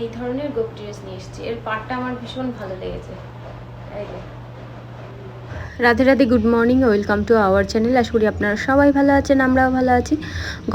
এই ধরনের গোপ ড্রেস নিয়ে এসেছি। এর পাটটা আমার ভীষণ ভালো লেগেছে। Radhe Radhe good morning welcome to our channel আশা করি আপনারা সবাই ভালো আছেন, আমরাও ভালো আছি।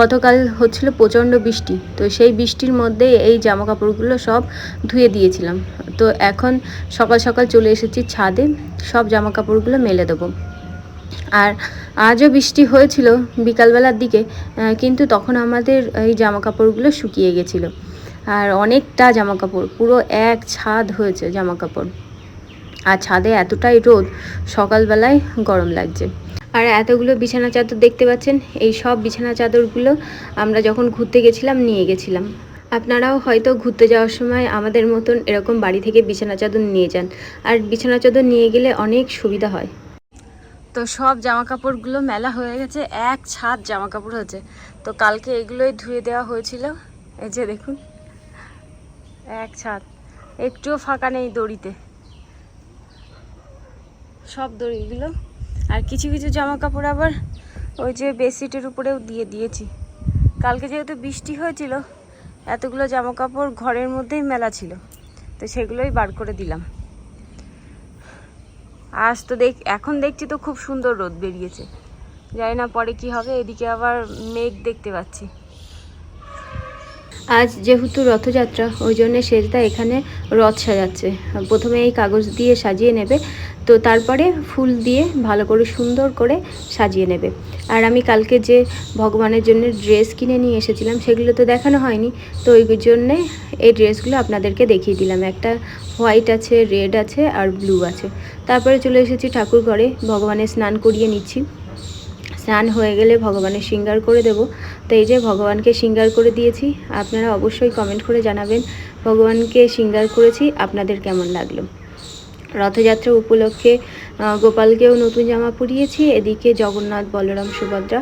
গতকাল হচ্ছিল প্রচণ্ড বৃষ্টি, তো সেই বৃষ্টির মধ্যে এই জামা কাপড়গুলো সব ধুয়ে দিয়েছিলাম। তো এখন সকাল সকাল চলে এসেছি ছাদে, সব জামা কাপড়গুলো মেলে দেবো। আর আজও বৃষ্টি হয়েছিল বিকালবেলার দিকে কিন্তু তখন আমাদের এই জামা কাপড়গুলো শুকিয়ে গেছিল। আর অনেকটা জামা কাপড় পুরো এক ছাদ হয়েছে জামা কাপড় আর ছাদে এতটাই রোদ, সকালবেলায় গরম লাগছে। আর এতগুলো বিছানা চাদর দেখতে পাচ্ছেন, এই সব বিছানা চাদরগুলো আমরা যখন ঘুরতে গেছিলাম, নিয়ে গেছিলাম। আপনারাও হয়তো ঘুরতে যাওয়ার সময় আমাদের মতন এরকম বাড়ি থেকে বিছানা চাদর নিয়ে যান। আর বিছানা চাদর নিয়ে গেলে অনেক সুবিধা হয়। তো সব জামা কাপড়গুলো মেলা হয়ে গেছে, এক ছাদ জামা কাপড় হয়েছে। তো কালকে এগুলোই ধুয়ে দেওয়া হয়েছিল। এই যে দেখুন। এক ছাদ। একটুও ফাঁকা নেই দড়িতে। সব দড়িগুলো। আর কিছু কিছু জামা কাপড় আবার ওই যে বেডশিটের উপরেও দিয়ে দিয়েছি। কালকে যেহেতু বৃষ্টি হয়েছিল, এতগুলো জামা কাপড় ঘরের মধ্যেই মেলা ছিল। তো সেগুলোই বার করে দিলাম। আজ তো দেখ, এখন দেখছি তো খুব সুন্দর রোদ বেরিয়েছে। জানি না পরে কি হবে, এদিকে আবার মেঘ দেখতে পাচ্ছি। আজ যেহেতু রথযাত্রা ওই জন্য সেজদা এখানে রথ সাজাচ্ছে। প্রথমে এই কাগজ দিয়ে সাজিয়ে নেবে, তো তারপরে ফুল দিয়ে ভালো করে সুন্দর করে সাজিয়ে নেবে। আর আমি কালকে যে ভগবানের জন্য ড্রেস কিনে নিয়ে এসেছিলাম, সেগুলো তো দেখানো হয়নি, তো ওই জন্যে এই ড্রেসগুলো আপনাদেরকে দেখিয়ে দিলাম। একটা হোয়াইট আছে, রেড আছে আর ব্লু আছে। তারপরে চলে এসেছি ঠাকুর ঘরে, ভগবানের স্নান করিয়ে নিচ্ছি। স্নান হয়ে গেলে ভগবানের সিঙ্গার করে দেব। তো এই যে ভগবানকে সিঙ্গার করে দিয়েছি, আপনারা অবশ্যই কমেন্ট করে জানাবেন, ভগবানকে সিঙ্গার করেছি, আপনাদের কেমন লাগল? রথযাত্রা উপলক্ষে গোপালকেও নতুন জামা পরিয়েছি, এদিকে জগন্নাথ, বলরাম, সুভদ্রা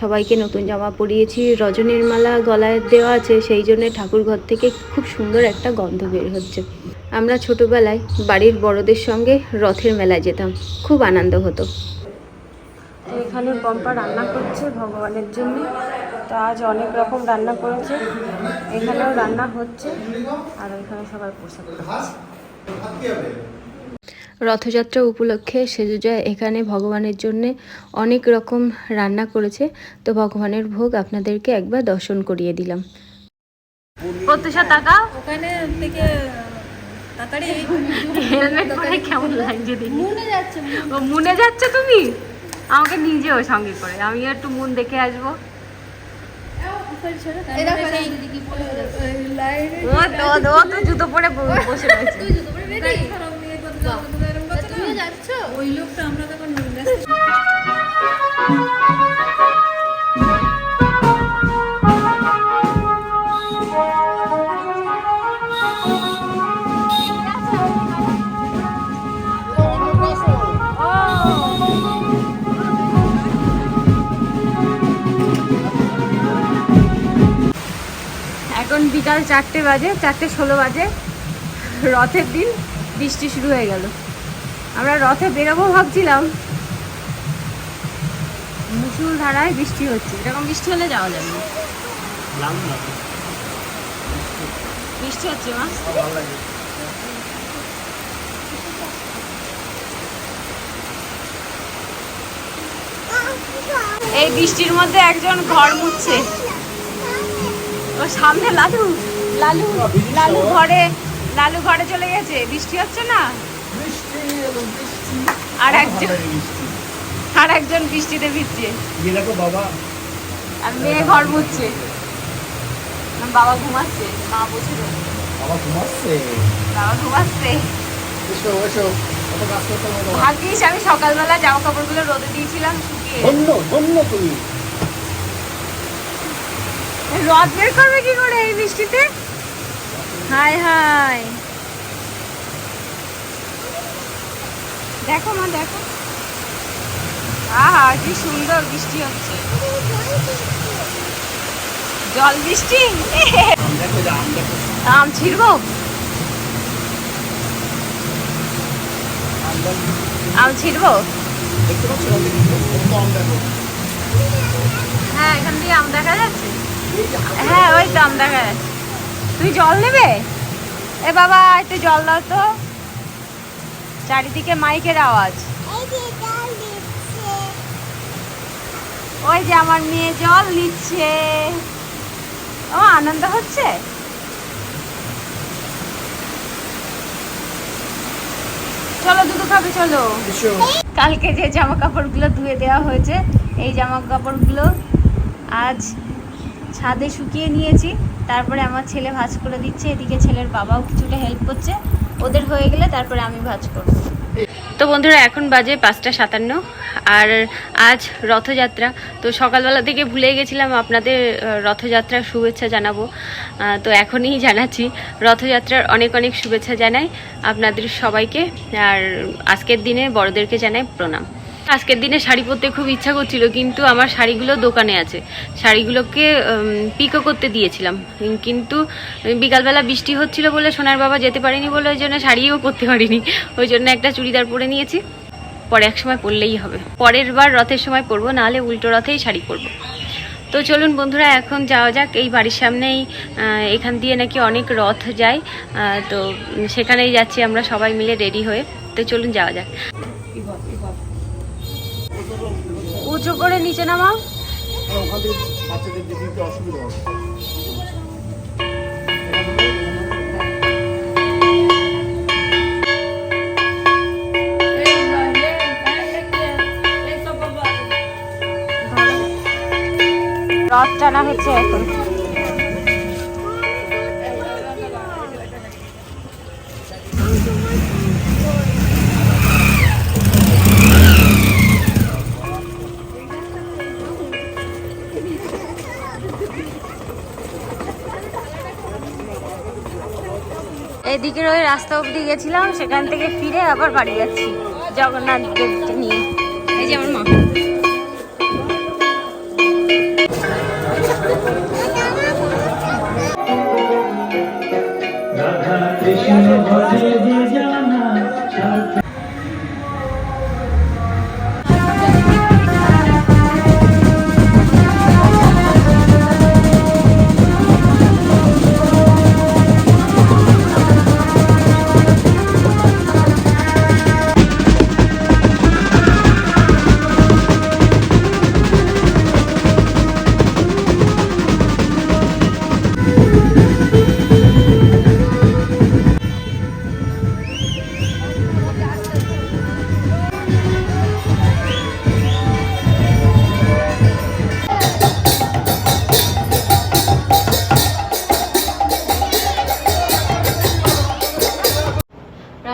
সবাইকে নতুন জামা পরিয়েছি। রজনীর মালা গলায় দেওয়া আছে, সেই জন্যে ঠাকুর ঘর থেকে খুব সুন্দর একটা গন্ধ বের হচ্ছে। আমরা ছোটবেলায় বাড়ির বড়দের সঙ্গে রথের মেলায় যেতাম, খুব আনন্দ হতো। তো এখানে পম্পা রান্না করছে ভগবানের জন্য। তো আজ অনেক রকম রান্না করেছে। এখানেও রান্না হচ্ছে। আর এখানে সবাই প্রসাদ রথযাত্রা উপলক্ষে সেজুজা এখানে ভগবানের জন্যে অনেক রকম রান্না করেছে। তো ভগবানের ভোগ আপনাদেরকে একবার দর্শন করিয়ে দিলাম। প্রত্যুষা টাকা ওখানে থেকে হেলমেট পরে কেমন লাগছে দেখি? মনে যাচ্ছে ও মুনে যাচ্ছে তুমি? আমাকে নিজেও সঙ্গে করে। আমি একটু মন দেখে আসব। জুতো পরে বসে ওই লোকটা আমরা তখন চারটে বাজে চারটে ষোলো বাজে। রথের দিন বৃষ্টি শুরু হয়ে গেল। আমরা রথে বেরোবো ভাবছিলাম। মুসুল ধারায় বৃষ্টি হচ্ছে। এরকম বৃষ্টি হলে যাওয়া যাবে না। বৃষ্টি হচ্ছে মা। এই বৃষ্টির মধ্যে একজন ঘর মুছছে। ও সামনে লালু লালু লালু ঘরে লালু ঘরে চলে গেছে। বৃষ্টি হচ্ছে না? আর একজন আর একজন বৃষ্টিতে ভিজছে। বাবা। আর মেয়ে ঘর আর বাবা ঘুমাচ্ছে মা বসে বাবা ঘুমাচ্ছে? বাবা ঘুমাচ্ছে। এসো এসো? ভাগ্যিস আমি সকালবেলা জামা কাপড়গুলো রোদে দিয়েছিলাম শুকিয়ে। ধন্য ধন্য তুমি। রদ বের করবে কি করে এই বৃষ্টিতে? Hi hi. দেখো মা, দেখো। আহা, কি সুন্দর বৃষ্টি হচ্ছে। জল বৃষ্টি? আম ছিড়বো? আম ছিড়বো? হ্যাঁ এখান দিয়ে আম দেখা যাচ্ছে? হ্যাঁ ওই তো আম দেখা যাচ্ছে। তুই জল নেবে? এ বাবা একটু জল দাও তো। চারিদিকে মাইকের আওয়াজ। ওই যে আমার মেয়ে জল নিচ্ছে। ও আনন্দ হচ্ছে? চলো দুটো খাবে চলো। কালকে যে জামা কাপড়গুলো ধুয়ে দেওয়া হয়েছে এই জামা কাপড়গুলো আজ ছাদে শুকিয়ে নিয়েছি। তারপরে আমার ছেলে ভাজ করে দিচ্ছে, এদিকে ছেলের বাবাও কিছুটা হেল্প করছে। ওদের হয়ে গেলে তারপরে আমি ভাজ করব। তো বন্ধুরা, এখন বাজে পাঁচটা সাতান্ন, আর আজ রথযাত্রা। তো সকালবেলা থেকে ভুলে গেছিলাম আপনাদের রথযাত্রার শুভেচ্ছা জানাব। তো এখনই জানাচ্ছি, রথযাত্রার অনেক অনেক শুভেচ্ছা জানাই আপনাদের সবাইকে, আর আজকের দিনে বড়দেরকে জানাই প্রণাম। আজকের দিনে শাড়ি পরতে খুব ইচ্ছা করছিল, কিন্তু আমার শাড়িগুলো দোকানে আছে। শাড়িগুলোকে পিকো করতে দিয়েছিলাম। কিন্তু, বিকালবেলা বৃষ্টি হচ্ছিল বলে সোনার বাবা যেতে পারিনি বলে ওই জন্য শাড়িও পরতে পারিনি। ওই জন্য একটা চুড়িদার পরে নিয়েছি। পরে এক সময় পরলেই হবে। পরের বার রথের সময় পরবো, নাহলে উল্টো রথেই শাড়ি পরবো। তো চলুন বন্ধুরা, এখন যাওয়া যাক। এই বাড়ির সামনেই এখান দিয়ে নাকি অনেক রথ যায়। তো সেখানেই যাচ্ছি আমরা সবাই মিলে রেডি হয়ে। তো চলুন যাওয়া যাক। উঁচু করে নিচে নামাও। অসুবিধা হবে। রথ টানা হচ্ছে এখন। এদিকের ওই রাস্তা অবধি গেছিলাম সেখান থেকে ফিরে আবার বাড়ি যাচ্ছি জগন্নাথ দেবকে নিয়ে। এই যে আমার মা।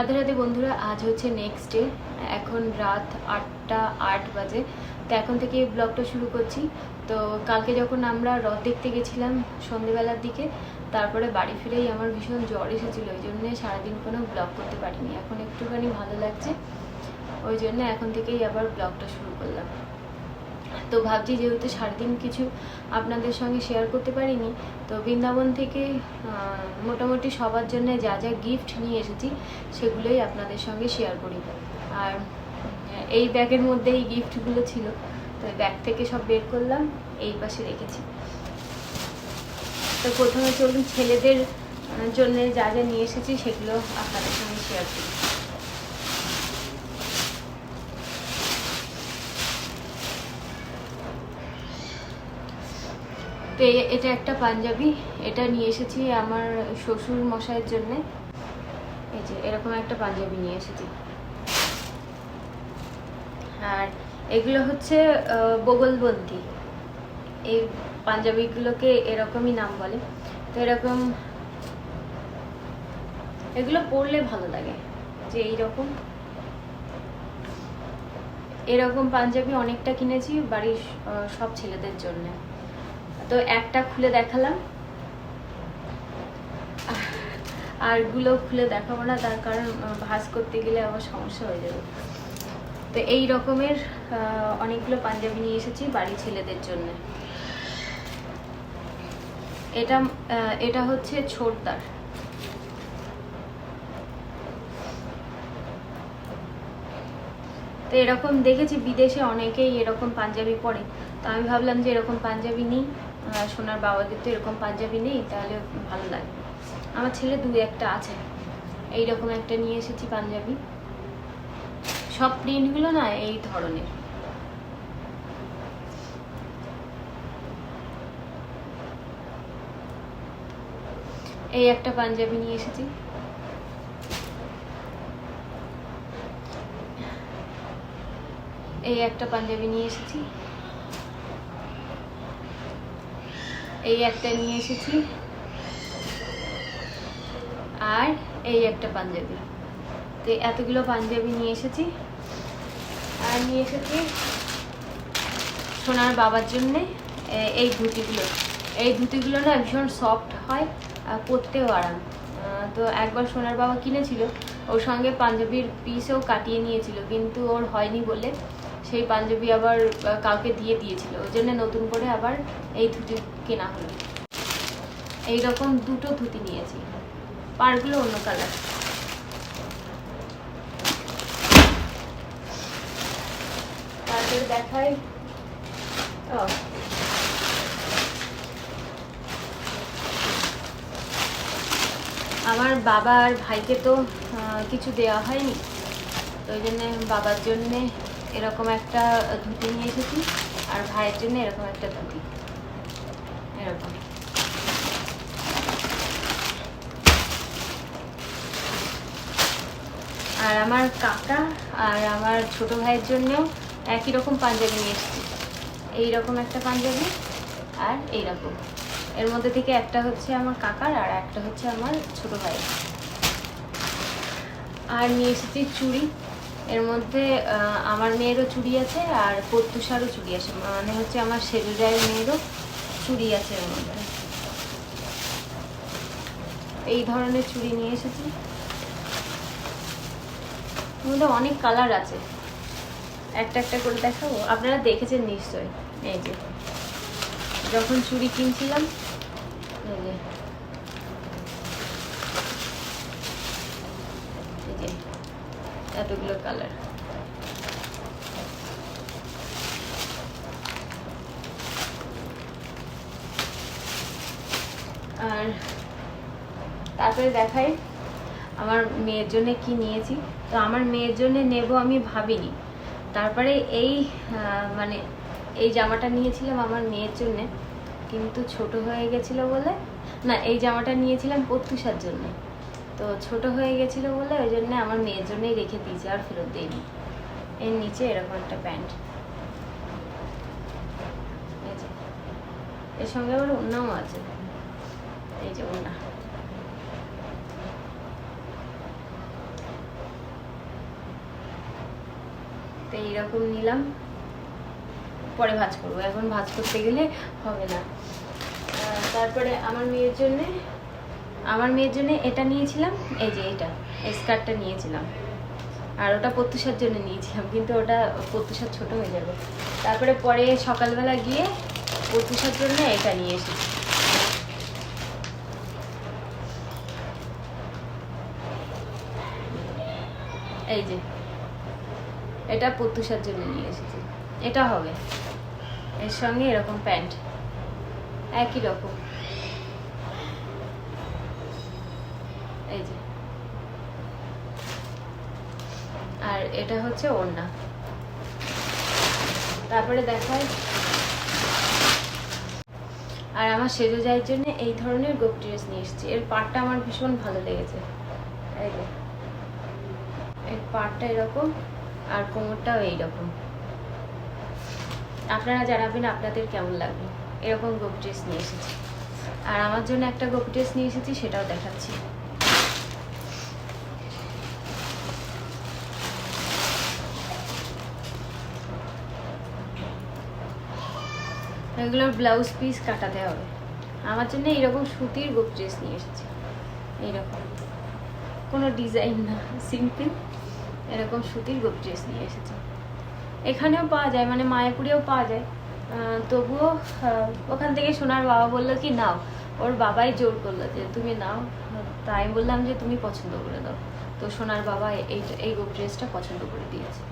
রাধে রাধে বন্ধুরা, আজ হচ্ছে নেক্সট ডে এখন রাত আটটা আট বাজে। তো এখন থেকে ব্লগটা শুরু করছি। তো কালকে যখন আমরা রথ দেখতে গেছিলাম সন্ধেবেলার দিকে, তারপরে বাড়ি ফিরেই আমার ভীষণ জ্বর এসেছিল, ওই জন্যে সারাদিন কোনো ব্লগ করতে পারিনি। এখন একটুখানি ভালো লাগছে, ওই জন্য এখন থেকেই আবার ব্লগটা শুরু করলাম। তো ভাবছি যেহেতু সারাদিন কিছু আপনাদের সঙ্গে শেয়ার করতে পারিনি, তো বৃন্দাবন থেকে মোটামুটি সবার জন্য যা যা গিফট নিয়ে এসেছি, সেগুলোই আপনাদের সঙ্গে শেয়ার করি। আর এই ব্যাগের মধ্যে এই গিফটগুলো ছিল, তো ব্যাগ থেকে সব বের করলাম, এই পাশে রেখেছি। তো প্রথমে চলুন ছেলেদের জন্য যা যা নিয়ে এসেছি, সেগুলো আপনাদের সঙ্গে শেয়ার করি। তো এটা একটা পাঞ্জাবি। এটা নিয়ে এসেছি আমার শ্বশুর মশাইয়ের জন্য। এই যে, এরকম একটা পাঞ্জাবি নিয়ে এসেছি। আর এগুলো হচ্ছে বগলবন্দি এই পাঞ্জাবিগুলোকে এরকমই নাম বলে। তো এরকম, এগুলো পরলে ভালো লাগে, যে এইরকম। এরকম পাঞ্জাবি অনেকটা কিনেছি বাড়ির সব ছেলেদের জন্য। তো একটা খুলে দেখালাম। আরগুলো খুলে দেখাবো না, তার কারণ ভাঁজ করতে গেলে আবার সমস্যা হয়ে যাবে। তো এই রকমের অনেকগুলো পাঞ্জাবি নিয়ে এসেছি বাড়ির ছেলেদের জন্য। এটা এটা হচ্ছে ছোটদার। তো এরকম দেখেছি, বিদেশে অনেকেই এরকম পাঞ্জাবি পরে। তো আমি ভাবলাম যে এরকম পাঞ্জাবি নিই। সোনার বাবাদের তো এরকম পাঞ্জাবি নেই, তাহলে ভালো লাগে। আমার ছেলে দু একটা আছে। এইরকম একটা নিয়ে এসেছি পাঞ্জাবি। সব প্রিন্টগুলো না এই ধরনের। এই একটা পাঞ্জাবি নিয়ে এসেছি। এই একটা পাঞ্জাবি নিয়ে এসেছি। এই একটা নিয়ে এসেছি। আর এই একটা পাঞ্জাবি। তো এতগুলো পাঞ্জাবি নিয়ে এসেছি। আর নিয়ে এসেছি সোনার বাবার জন্যে এই ধুতিগুলো। এই ধুতিগুলো না ভীষণ সফট হয় পরতেও আরাম। তো একবার সোনার বাবা কিনেছিল, ওর সঙ্গে পাঞ্জাবির পিসও কাটিয়ে নিয়েছিল, কিন্তু ওর হয়নি বলে সেই পাঞ্জাবি আবার কাউকে দিয়ে দিয়েছিল। ওই জন্য নতুন করে আবার এই ধুতি কেনা হলো। এইরকম দুটো ধুতি নিয়েছি। পাড়গুলো অন্য কালার। তারপরে দেখাই আমার বাবা আর ভাইকে তো কিছু দেওয়া হয়নি। তো ওই জন্যে বাবার জন্যে এরকম একটা ধুতি নিয়ে এসেছি, আর ভাইয়ের জন্য এরকম একটা ধুতি। আর আমার কাকা আর আমার ছোট ভাইয়ের জন্যও একই রকম পাঞ্জাবি নিয়ে এসেছি। এইরকম একটা পাঞ্জাবি আর এইরকম। এর মধ্যে থেকে একটা হচ্ছে আমার কাকার আর একটা হচ্ছে আমার ছোট ভাইয়ের। আর নিয়ে এসেছি চুড়ি। এর মধ্যে আমার মেয়েরও চুড়ি আছে আর প্রত্যুষারও চুড়ি আছে। মানে হচ্ছে আমার সেজুজায়ের মেয়েরও চুড়ি আছে মধ্যে। এই ধরনের চুড়ি নিয়ে এসেছি। মধ্যে অনেক কালার আছে। একটা একটা করে দেখাবো। আপনারা দেখেছেন নিশ্চয়ই। এই যে, যখন চুড়ি কিনছিলাম এতগুলো কালার আর তারপরে দেখাই আমার মেয়ের জন্য কি নিয়েছি। তো আমার মেয়ের জন্য নেব আমি ভাবিনি। তারপরে এই মানে এই জামাটা নিয়েছিলাম আমার মেয়ের জন্যে। কিন্তু ছোট হয়ে গেছিল বলে, না, এই জামাটা নিয়েছিলাম প্রত্যুষার জন্য। তো ছোট হয়ে গেছিল বলে ওই জন্য আমার মেয়ের জন্যই রেখে দিয়েছি, আর ফেরত দিইনি। এর নিচে এরকম একটা প্যান্ট। এর সঙ্গে আবার অন্যও আছে। এই যে ওনা তো এইরকম নিলাম। পরে ভাজ করব। এখন ভাজ করতে গেলে হবে না। তারপরে আমার মেয়ের জন্যে, আমার মেয়ের জন্য এটা নিয়েছিলাম। এই যে এটা স্কার্টটা নিয়েছিলাম। আর ওটা প্রত্যুষার জন্য নিয়েছিলাম, কিন্তু ওটা প্রত্যুষার ছোট হয়ে যাবে। তারপরে পরে সকালবেলা গিয়ে প্রত্যুষার জন্য এটা নিয়ে এসেছি। এই যে। এটা প্রত্যুষার জন্য নিয়ে এসেছি। এটা হবে। এর সঙ্গে এরকম প্যান্ট। একই রকম। এই যে। আর এটা হচ্ছে ওড়না। তারপরে দেখায় আর আমার সেজে যাওয়ার জন্য এই ধরনের গোপ ড্রেস নিয়ে এসেছি। এর পাটটা আমার ভীষণ ভালো লেগেছে। এই যে। এর পাটটা এরকম। আর কোমরটাও এইরকম। আপনারা জানাবেন আপনাদের কেমন লাগবে এরকম গোপ ড্রেস নিয়ে এসেছি। আর আমার জন্য একটা গোপ ড্রেস নিয়ে এসেছি, সেটাও দেখাচ্ছি। এগুলোর ব্লাউজ পিস কাটাতে হবে। আমার জন্য এইরকম সুতির গোপ ড্রেস নিয়ে এসেছি। এইরকম। কোনো ডিজাইন না সিম্পল এরকম সুতির গোপ ড্রেস নিয়ে এসেছে। এখানেও পাওয়া যায় মানে মায়াপুরেও পাওয়া যায়। তবুও ওখান থেকে সোনার বাবা বলল কি, নাও। ওর বাবাই জোর করল যে, তুমি নাও। তাই আমি বললাম যে, তুমি পছন্দ করে দাও। তো সোনার বাবা এই এই গোপ ড্রেসটা পছন্দ করে দিয়েছে।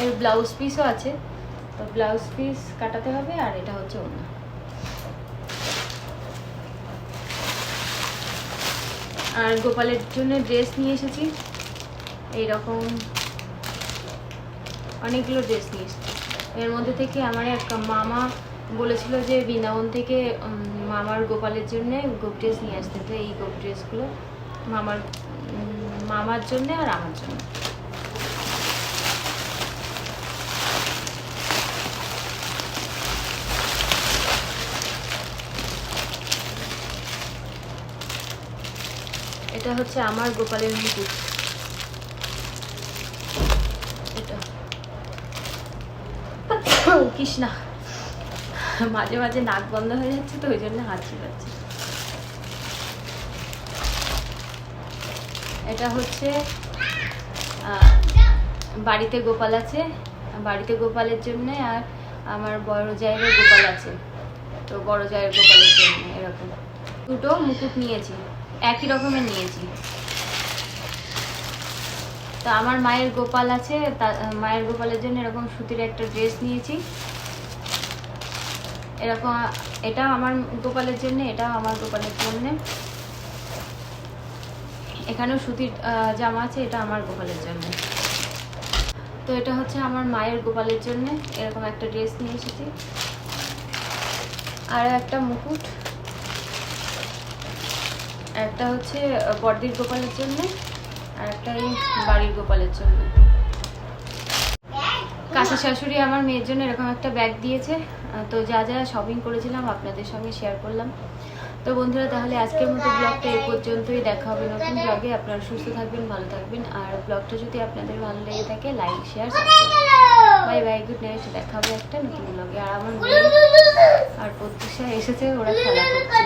এর ব্লাউজ পিসও আছে। তো ব্লাউজ পিস কাটাতে হবে আর এটা হচ্ছে অন্য আর গোপালের জন্য ড্রেস নিয়ে এসেছি। এইরকম অনেকগুলো ড্রেস নিয়ে এসেছি। এর মধ্যে থেকে আমার এক মামা বলেছিল যে বৃন্দাবন থেকে মামার গোপালের জন্য গোপ ড্রেস নিয়ে আসতে। তো এই গোপ ড্রেসগুলো মামার মামার জন্য আর আমার জন্য। এটা হচ্ছে আমার গোপালের মুকুট কৃষ্ণা, মাঝে মাঝে নাক বন্ধ হয়ে যাচ্ছে তো, ওই জন্য হাঁচি পাচ্ছে এটা হচ্ছে বাড়িতে গোপাল আছে। বাড়িতে গোপালের জন্য আর আমার বড় জায়ের গোপাল আছে। তো বড় জায়ের গোপালের জন্য এরকম। দুটো মুকুট নিয়েছি। একই রকমের নিয়েছি। তো আমার মায়ের গোপাল আছে মায়ের গোপালের জন্য এরকম সুতির একটা ড্রেস নিয়েছি। এরকম, এটা আমার গোপালের জন্য এটাও আমার গোপালের জন্য। এখানেও সুতির জামা আছে, এটা আমার গোপালের জন্য। তো এটা হচ্ছে আমার মায়ের গোপালের জন্য, এরকম একটা ড্রেস নিয়ে এসেছি। আর একটা মুকুট। একটা হচ্ছে বড়দির গোপালের জন্য আর একটা এই বাড়ির গোপালের জন্য। কাকা শাশুড়ি আমার মেয়ের জন্য এরকম একটা ব্যাগ দিয়েছে। তো যা যা শপিং করেছিলাম আপনাদের সঙ্গে শেয়ার করলাম। তো বন্ধুরা, তাহলে আজকের মতো ব্লগটা এই পর্যন্তই। দেখা হবে নতুন ব্লগে আপনারা সুস্থ থাকবেন, ভালো থাকবেন। আর ব্লগটা যদি আপনাদের ভালো লেগে থাকে like share bye bye good night দেখা হবে একটা নতুন ব্লগে আর আমার আর প্রত্যুষা এসেছে, ওরা খেলা করছে।